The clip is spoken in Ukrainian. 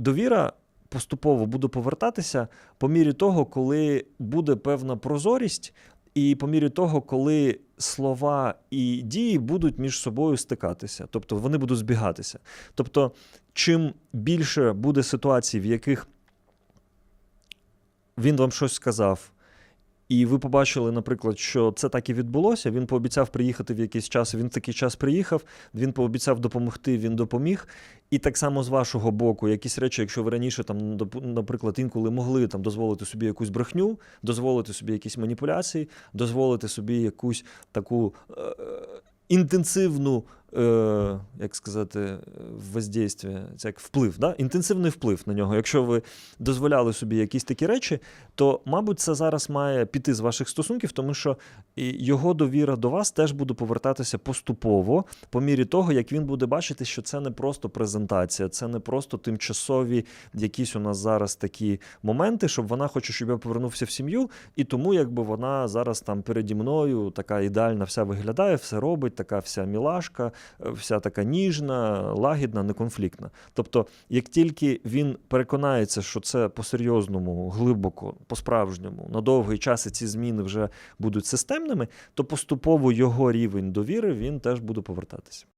довіра поступово буде повертатися по мірі того, коли буде певна прозорість, і по мірі того, коли слова і дії будуть між собою стикатися, тобто вони будуть збігатися. Тобто, чим більше буде ситуацій, в яких він вам щось сказав, і ви побачили, наприклад, що це так і відбулося. Він пообіцяв приїхати в якийсь час. Він такий час приїхав. Він пообіцяв допомогти. Він допоміг. І так само з вашого боку, якісь речі, якщо ви раніше там, наприклад, інколи могли там дозволити собі якусь брехню, дозволити собі якісь маніпуляції, дозволити собі якусь таку е, інтенсивну, е, як сказати, воздействие, це як вплив, да? інтенсивний вплив на нього. Якщо ви дозволяли собі якісь такі речі, то, мабуть, це зараз має піти з ваших стосунків, тому що його довіра до вас теж буде повертатися поступово, по мірі того, як він буде бачити, що це не просто презентація, це не просто тимчасові якісь у нас зараз такі моменти, щоб вона хоче, щоб я повернувся в сім'ю, і тому якби вона зараз там переді мною така ідеальна вся виглядає, все робить, така вся мілашка, вся така ніжна, лагідна, неконфліктна. Тобто, як тільки він переконається, що це по-серйозному, глибоко, по-справжньому, на довгий час і ці зміни вже будуть системними, то поступово його рівень довіри він теж буде повертатися.